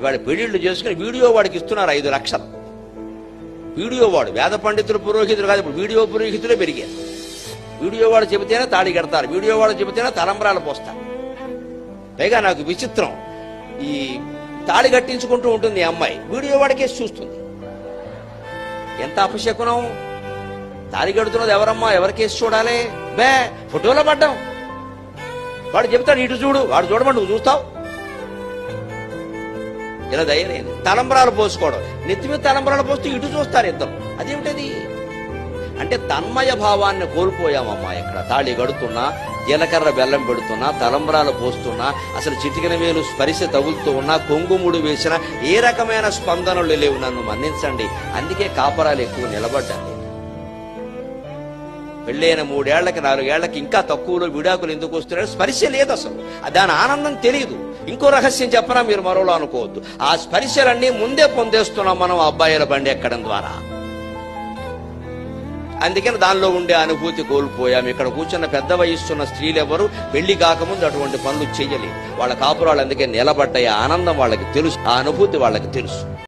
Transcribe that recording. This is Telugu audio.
ఇవాళ పెళ్ళిళ్ళు చేసుకుని వీడియో వాడికి ఇస్తున్నారు ఐదు లక్షలు. వీడియో వాడు వేద పండితులు పురోహితులు కాదు ఇప్పుడు వీడియో పురోహితులే పెరిగారు. వీడియో వాడు చెబితేనే తాళి కడతారు వీడియో వాడు చెబితేనే తలంబరాలు పోస్తారు. పైగా నాకు విచిత్రం ఈ తాళి కట్టించుకుంటూ ఉంటుంది అమ్మాయి వీడియో వాడికేసి చూస్తుంది. ఎంత అపశకునం? తాళి కడుతున్నది ఎవరమ్మా? ఎవరికేసి చూడాలి? బే ఫోటోలో పడ్డాం. వాడు చెబుతాడు ఇటు చూడు వాడు చూడమని నువ్వు చూస్తావు. ఇలా దయలేదు తలంబరాలు పోసుకోవడం. నెత్తి మీద తలంబరాలు పోస్తూ ఇటు చూస్తారు ఇద్దరు. అదేమిటది? అంటే తన్మయ భావాన్ని కోల్పోయామమ్మా ఇక్కడ. తాళి గడుతున్నా జీలకర్ర బెల్లం పెడుతున్నా తలంబరాలు పోస్తున్నా అసలు చిటికిన వేలు స్పరిశ తగులుతూ ఉన్నా కొంగుముడు వేసిన ఏ రకమైన స్పందనలు లేవు నన్ను మన్నించండి. అందుకే కాపరాలు ఎక్కువ నిలబడ్డాను పెళ్ళైన మూడేళ్ళకి నాలుగేళ్ళకి ఇంకా తక్కువలో విడాకులు ఎందుకు వస్తున్నాడు స్పరిశ లేదు అసలు. దాని ఆనందం తెలియదు. ఇంకో రహస్యం చెప్పనా? మీరు మరోలో అనుకోవద్దు. ఆ స్పర్శలన్నీ ముందే పొందేస్తున్నాం మనం అబ్బాయిల బండి ఎక్కడం ద్వారా. అందుకని దానిలో ఉండే అనుభూతి కోల్పోయాం. ఇక్కడ కూర్చున్న పెద్ద వయస్సున్న స్త్రీలు ఎవరు పెళ్ళి కాకముందు అటువంటి పనులు చేయలేదు వాళ్ళ కాపురాలు అందుకే నిలబడ్డాయి. ఆనందం వాళ్ళకి తెలుసు. ఆ అనుభూతి వాళ్ళకి తెలుసు.